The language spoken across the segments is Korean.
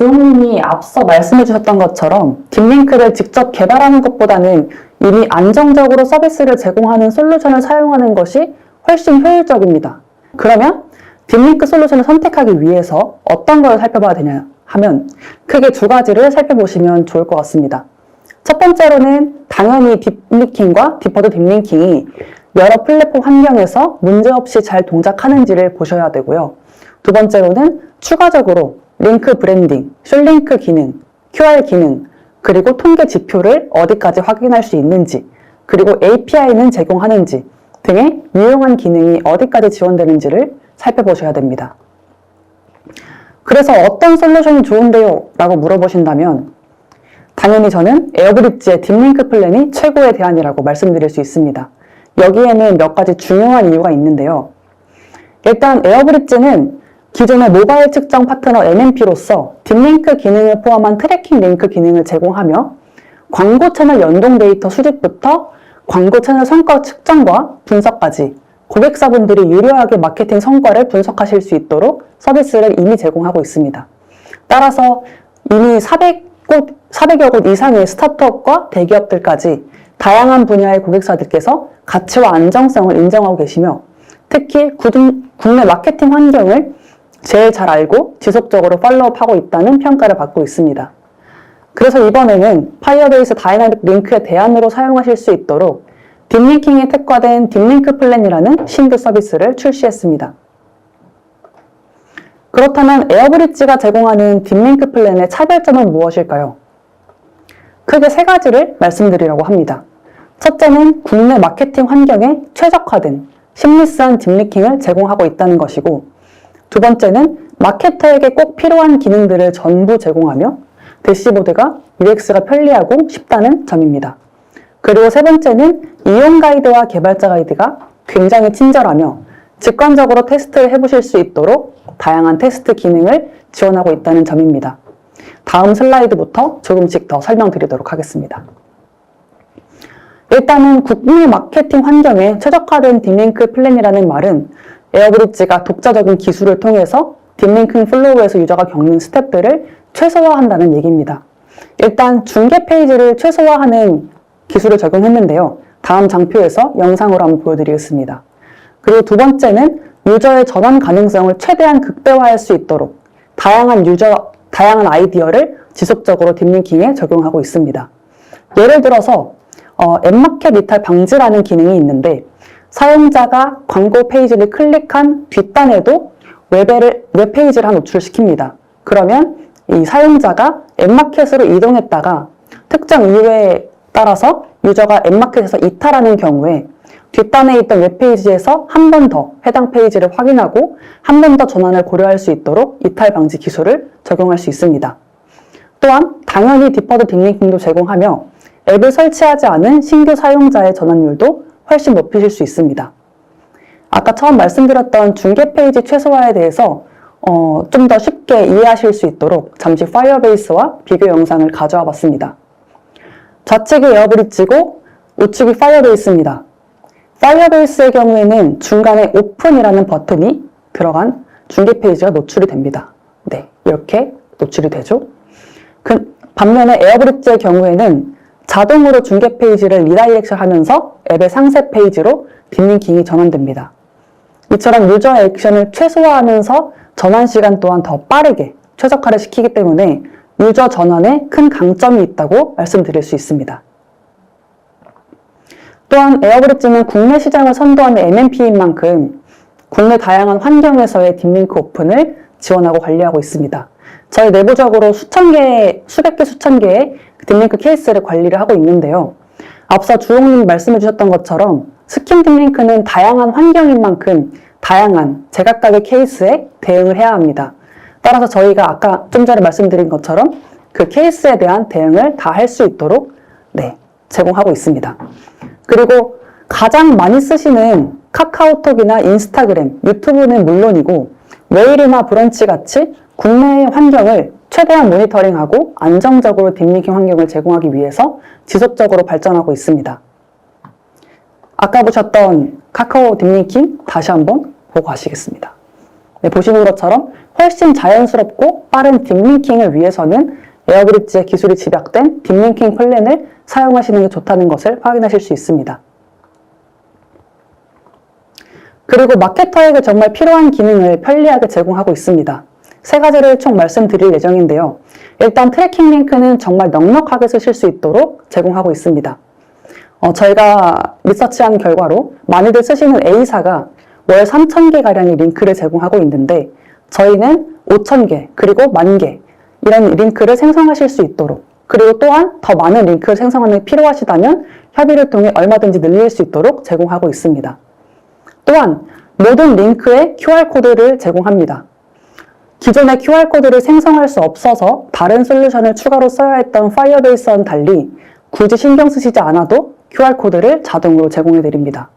주홍님이 앞서 말씀해 주셨던 것처럼 딥링크를 직접 개발하는 것보다는 이미 안정적으로 서비스를 제공하는 솔루션을 사용하는 것이 훨씬 효율적입니다. 그러면 딥링크 솔루션을 선택하기 위해서 어떤 걸 살펴봐야 되냐 하면 크게 두 가지를 살펴보시면 좋을 것 같습니다. 첫 번째로는 당연히 딥링킹과 디퍼드 딥링킹이 여러 플랫폼 환경에서 문제없이 잘 동작하는지를 보셔야 되고요. 두 번째로는 추가적으로 링크 브랜딩, 숏링크 기능, QR 기능, 그리고 통계 지표를 어디까지 확인할 수 있는지, 그리고 API는 제공하는지 등의 유용한 기능이 어디까지 지원되는지를 살펴보셔야 됩니다. 그래서 어떤 솔루션이 좋은데요? 라고 물어보신다면 당연히 저는 에어브릿지의 딥링크 플랜이 최고의 대안이라고 말씀드릴 수 있습니다. 여기에는 몇 가지 중요한 이유가 있는데요. 일단 에어브릿지는 기존의 모바일 측정 파트너 MMP로서 딥링크 기능을 포함한 트래킹 링크 기능을 제공하며 광고 채널 연동 데이터 수집부터 광고 채널 성과 측정과 분석까지 고객사분들이 유료하게 마케팅 성과를 분석하실 수 있도록 서비스를 이미 제공하고 있습니다. 따라서 이미 400곳, 400여 곳 이상의 스타트업과 대기업들까지 다양한 분야의 고객사들께서 가치와 안정성을 인정하고 계시며 특히 국내 마케팅 환경을 제일 잘 알고 지속적으로 팔로우하고 있다는 평가를 받고 있습니다. 그래서 이번에는 파이어베이스 다이나믹 링크의 대안으로 사용하실 수 있도록 딥링킹에 특화된 딥링크 플랜이라는 신규 서비스를 출시했습니다. 그렇다면 에어브릿지가 제공하는 딥링크 플랜의 차별점은 무엇일까요? 크게 세 가지를 말씀드리려고 합니다. 첫째는 국내 마케팅 환경에 최적화된 심리스한 딥링킹을 제공하고 있다는 것이고, 두 번째는 마케터에게 꼭 필요한 기능들을 전부 제공하며 대시보드가 UX가 편리하고 쉽다는 점입니다. 그리고 세 번째는 이용 가이드와 개발자 가이드가 굉장히 친절하며 직관적으로 테스트를 해보실 수 있도록 다양한 테스트 기능을 지원하고 있다는 점입니다. 다음 슬라이드부터 조금씩 더 설명드리도록 하겠습니다. 일단은 국내 마케팅 환경에 최적화된 딥링크 플랜이라는 말은 에어브릿지가 독자적인 기술을 통해서 딥링킹 플로우에서 유저가 겪는 스텝들을 최소화한다는 얘기입니다. 일단 중개 페이지를 최소화하는 기술을 적용했는데요. 다음 장표에서 영상으로 한번 보여드리겠습니다. 그리고 두 번째는 유저의 전환 가능성을 최대한 극대화할 수 있도록 다양한 유저, 다양한 아이디어를 지속적으로 딥링킹에 적용하고 있습니다. 예를 들어서 어, 앱마켓 이탈 방지라는 기능이 있는데 사용자가 광고 페이지를 클릭한 뒷단에도 웹을, 웹페이지를 한 노출시킵니다. 그러면 이 사용자가 앱마켓으로 이동했다가 특정 이유에 따라서 유저가 앱마켓에서 이탈하는 경우에 뒷단에 있던 웹페이지에서 한 번 더 해당 페이지를 확인하고 한 번 더 전환을 고려할 수 있도록 이탈 방지 기술을 적용할 수 있습니다. 또한 당연히 디퍼드 딥링킹도 제공하며 앱을 설치하지 않은 신규 사용자의 전환율도 훨씬 높이실 수 있습니다. 아까 처음 말씀드렸던 중개 페이지 최소화에 대해서 어, 좀 더 쉽게 이해하실 수 있도록 잠시 파이어베이스와 비교 영상을 가져와 봤습니다. 좌측이 에어브릿지고 우측이 파이어베이스입니다. 파이어베이스의 경우에는 중간에 오픈이라는 버튼이 들어간 중개 페이지가 노출이 됩니다. 네, 이렇게 노출이 되죠. 그 반면에 에어브릿지의 경우에는 자동으로 중개 페이지를 리다이렉션 하면서 앱의 상세 페이지로 딥링킹이 전환됩니다. 이처럼 유저 액션을 최소화하면서 전환 시간 또한 더 빠르게 최적화를 시키기 때문에 유저 전환에 큰 강점이 있다고 말씀드릴 수 있습니다. 또한 에어브릿지는 국내 시장을 선도하는 MMP인 만큼 국내 다양한 환경에서의 딥링크 오픈을 지원하고 관리하고 있습니다. 저희 내부적으로 수천 개, 수백 개, 수천 개의 딥링크 케이스를 관리를 하고 있는데요. 앞서 주홍님 말씀해 주셨던 것처럼 스킨 딥링크는 다양한 환경인 만큼 다양한 제각각의 케이스에 대응을 해야 합니다. 따라서 저희가 아까 좀 전에 말씀드린 것처럼 그 케이스에 대한 대응을 다 할 수 있도록 네, 제공하고 있습니다. 그리고 가장 많이 쓰시는 카카오톡이나 인스타그램, 유튜브는 물론이고 웨일이나 브런치 같이 국내의 환경을 최대한 모니터링하고 안정적으로 딥링킹 환경을 제공하기 위해서 지속적으로 발전하고 있습니다. 아까 보셨던 카카오 딥링킹 다시 한번 보고 가시겠습니다. 네, 보시는 것처럼 훨씬 자연스럽고 빠른 딥링킹을 위해서는 에어브릿지의 기술이 집약된 딥링킹 플랜을 사용하시는 게 좋다는 것을 확인하실 수 있습니다. 그리고 마케터에게 정말 필요한 기능을 편리하게 제공하고 있습니다. 세 가지를 총 말씀드릴 예정인데요. 일단 트래킹 링크는 정말 넉넉하게 쓰실 수 있도록 제공하고 있습니다. 어, 저희가 리서치한 결과로 많이들 쓰시는 A사가 월 3,000개가량의 링크를 제공하고 있는데 저희는 5,000개 그리고 1만0개 이런 링크를 생성하실 수 있도록 그리고 또한 더 많은 링크를 생성하는 게 필요하시다면 협의를 통해 얼마든지 늘릴 수 있도록 제공하고 있습니다. 또한 모든 링크에 QR코드를 제공합니다. 기존의 QR코드를 생성할 수 없어서 다른 솔루션을 추가로 써야 했던 파이어베이스와는 달리 굳이 신경 쓰시지 않아도 QR코드를 자동으로 제공해 드립니다.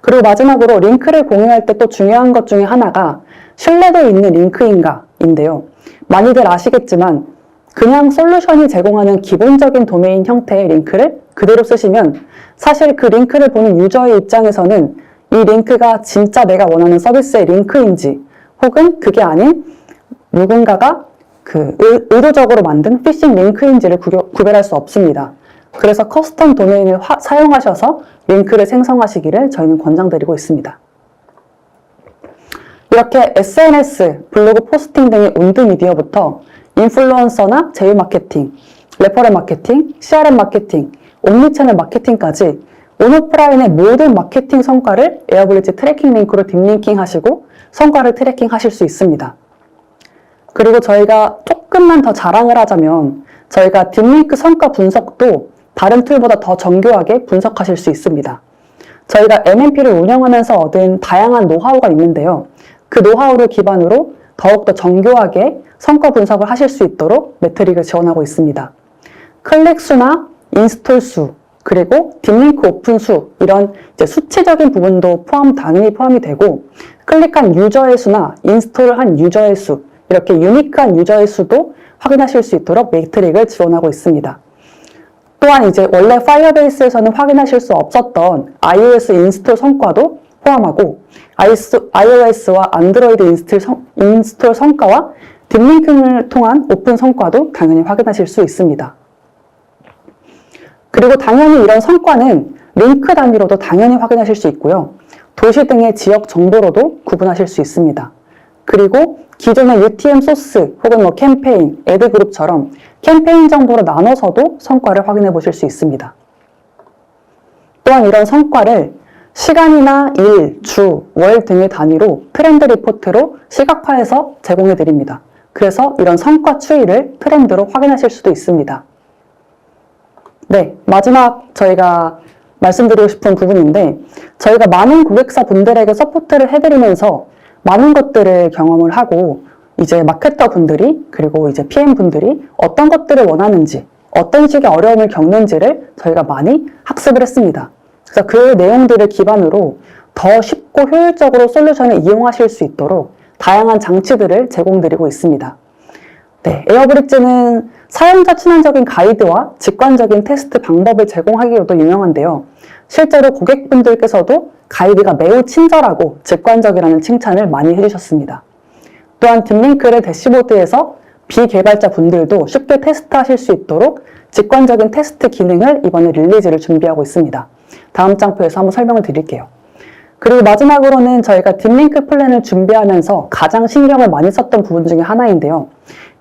그리고 마지막으로 링크를 공유할 때 또 중요한 것 중에 하나가 신뢰도 있는 링크인가인데요. 많이들 아시겠지만 그냥 솔루션이 제공하는 기본적인 도메인 형태의 링크를 그대로 쓰시면 사실 그 링크를 보는 유저의 입장에서는 이 링크가 진짜 내가 원하는 서비스의 링크인지 혹은 그게 아닌 누군가가 그 의- 의도적으로 만든 피싱 링크인지를 구별할 수 없습니다. 그래서 커스텀 도메인을 화- 사용하셔서 링크를 생성하시기를 저희는 권장드리고 있습니다. 이렇게 SNS, 블로그 포스팅 등의 온드 미디어부터 인플루언서나 제휴 마케팅, 레퍼럴 마케팅, CRM 마케팅, 옴니채널 마케팅까지 온오프라인의 모든 마케팅 성과를 에어블리지 트래킹 링크로 딥링킹 하시고 성과를 트래킹 하실 수 있습니다. 그리고 저희가 조금만 더 자랑을 하자면 저희가 딥링크 성과 분석도 다른 툴보다 더 정교하게 분석하실 수 있습니다. 저희가 MMP를 운영하면서 얻은 다양한 노하우가 있는데요. 그 노하우를 기반으로 더욱더 정교하게 성과 분석을 하실 수 있도록 매트릭을 지원하고 있습니다. 클릭 수나 인스톨 수, 그리고 딥링크 오픈 수, 이런 수치적인 부분도 포함, 당연히 포함이 되고, 클릭한 유저의 수나 인스톨을 한 유저의 수, 이렇게 유니크한 유저의 수도 확인하실 수 있도록 매트릭을 지원하고 있습니다. 또한 이제 원래 파이어베이스에서는 확인하실 수 없었던 iOS 인스톨 성과도 포함하고 iOS와 안드로이드 인스톨, 성, 인스톨 성과와 딥링킹을 통한 오픈 성과도 당연히 확인하실 수 있습니다. 그리고 당연히 이런 성과는 링크 단위로도 당연히 확인하실 수 있고요. 도시 등의 지역 정보로도 구분하실 수 있습니다. 그리고 기존의 UTM 소스 혹은 뭐 캠페인, 애드그룹처럼 캠페인 정보로 나눠서도 성과를 확인해 보실 수 있습니다. 또한 이런 성과를 시간이나 일, 주, 월 등의 단위로 트렌드 리포트로 시각화해서 제공해 드립니다. 그래서 이런 성과 추이를 트렌드로 확인하실 수도 있습니다. 네, 마지막 저희가 말씀드리고 싶은 부분인데 저희가 많은 고객사 분들에게 서포트를 해드리면서 많은 것들을 경험을 하고 이제 마케터 분들이 그리고 이제 PM 분들이 어떤 것들을 원하는지 어떤 식의 어려움을 겪는지를 저희가 많이 학습을 했습니다. 그래서 그 내용들을 기반으로 더 쉽고 효율적으로 솔루션을 이용하실 수 있도록 다양한 장치들을 제공드리고 있습니다. 네, 에어브릿지는 사용자 친환적인 가이드와 직관적인 테스트 방법을 제공하기로도 유명한데요. 실제로 고객분들께서도 가이드가 매우 친절하고 직관적이라는 칭찬을 많이 해주셨습니다. 또한 딥링크를 대시보드에서 비개발자 분들도 쉽게 테스트하실 수 있도록 직관적인 테스트 기능을 이번에 릴리즈를 준비하고 있습니다. 다음 장표에서 한번 설명을 드릴게요. 그리고 마지막으로는 저희가 딥링크 플랜을 준비하면서 가장 신경을 많이 썼던 부분 중에 하나인데요.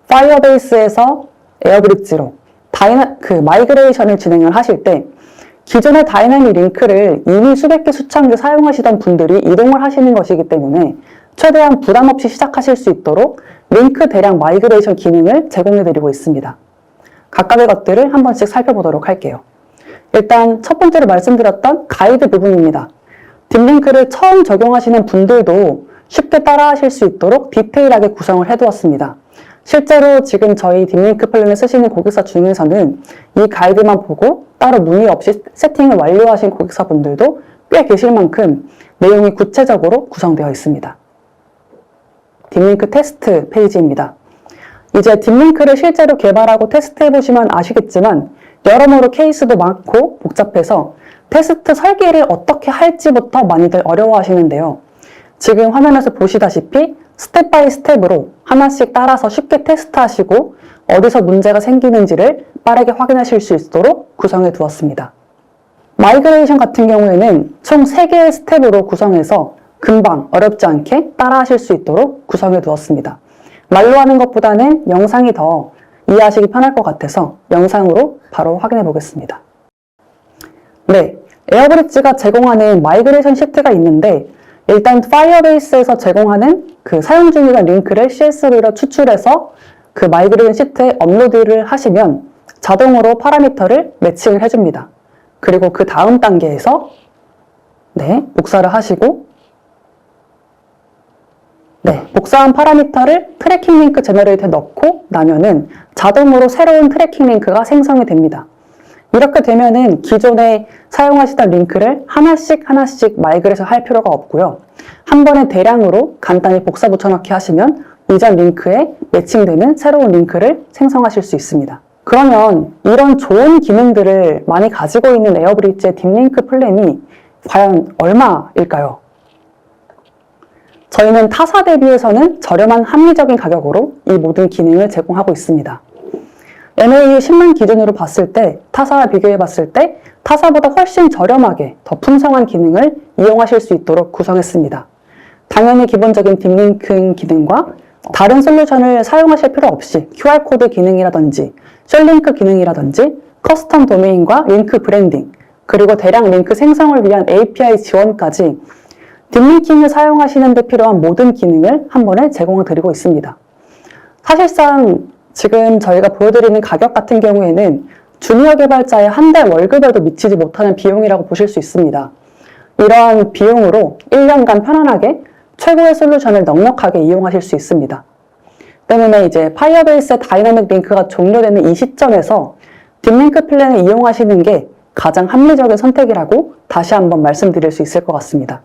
파이어베이스에서 에어브릿지로 다이나, 그 마이그레이션을 진행을 하실 때 기존의 다이나믹 링크를 이미 수백 개, 수천 개 사용하시던 분들이 이동을 하시는 것이기 때문에 최대한 부담 없이 시작하실 수 있도록 링크 대량 마이그레이션 기능을 제공해 드리고 있습니다. 각각의 것들을 한 번씩 살펴보도록 할게요. 일단 첫 번째로 말씀드렸던 가이드 부분입니다. 딥링크를 처음 적용하시는 분들도 쉽게 따라하실 수 있도록 디테일하게 구성을 해두었습니다. 실제로 지금 저희 딥링크 플랜을 쓰시는 고객사 중에서는 이 가이드만 보고 따로 문의 없이 세팅을 완료하신 고객사분들도 꽤 계실 만큼 내용이 구체적으로 구성되어 있습니다. 딥링크 테스트 페이지입니다. 이제 딥링크를 실제로 개발하고 테스트해 보시면 아시겠지만 여러모로 케이스도 많고 복잡해서 테스트 설계를 어떻게 할지부터 많이들 어려워하시는데요. 지금 화면에서 보시다시피 스텝 바이 스텝으로 하나씩 따라서 쉽게 테스트하시고 어디서 문제가 생기는지를 빠르게 확인하실 수 있도록 구성해 두었습니다. 마이그레이션 같은 경우에는 총 3개의 스텝으로 구성해서 금방 어렵지 않게 따라하실 수 있도록 구성해 두었습니다. 말로 하는 것보다는 영상이 더 이해하시기 편할 것 같아서 영상으로 바로 확인해 보겠습니다. 네, 에어브릿지가 제공하는 마이그레이션 시트가 있는데 일단 파이어베이스에서 제공하는 그 사용 중이던 링크를 CSV로 추출해서 그 마이그레이션 시트에 업로드를 하시면 자동으로 파라미터를 매칭을 해줍니다. 그리고 그 다음 단계에서 네, 복사를 하시고 네, 복사한 파라미터를 트래킹 링크 제너레이터에 넣고 나면은 자동으로 새로운 트래킹 링크가 생성이 됩니다. 이렇게 되면은 기존에 사용하시던 링크를 하나씩 하나씩 마이그레이션 할 필요가 없고요. 한 번에 대량으로 간단히 복사 붙여넣기 하시면 이전 링크에 매칭되는 새로운 링크를 생성하실 수 있습니다. 그러면 이런 좋은 기능들을 많이 가지고 있는 에어브릿지의 딥링크 플랜이 과연 얼마일까요? 저희는 타사 대비해서는 저렴한 합리적인 가격으로 이 모든 기능을 제공하고 있습니다. MAU 10만 기준으로 봤을 때 타사와 비교해 봤을 때 타사보다 훨씬 저렴하게 더 풍성한 기능을 이용하실 수 있도록 구성했습니다. 당연히 기본적인 딥링크 기능과 다른 솔루션을 사용하실 필요 없이 QR코드 기능이라든지 셜링크 기능이라든지 커스텀 도메인과 링크 브랜딩 그리고 대량 링크 생성을 위한 API 지원까지 딥링킹을 사용하시는 데 필요한 모든 기능을 한 번에 제공해 드리고 있습니다. 사실상 지금 저희가 보여드리는 가격 같은 경우에는 주니어 개발자의 한 달 월급에도 미치지 못하는 비용이라고 보실 수 있습니다. 이러한 비용으로 1년간 편안하게 최고의 솔루션을 넉넉하게 이용하실 수 있습니다. 때문에 이제 파이어베이스의 다이나믹 링크가 종료되는 이 시점에서 딥링크 플랜을 이용하시는 게 가장 합리적인 선택이라고 다시 한번 말씀드릴 수 있을 것 같습니다.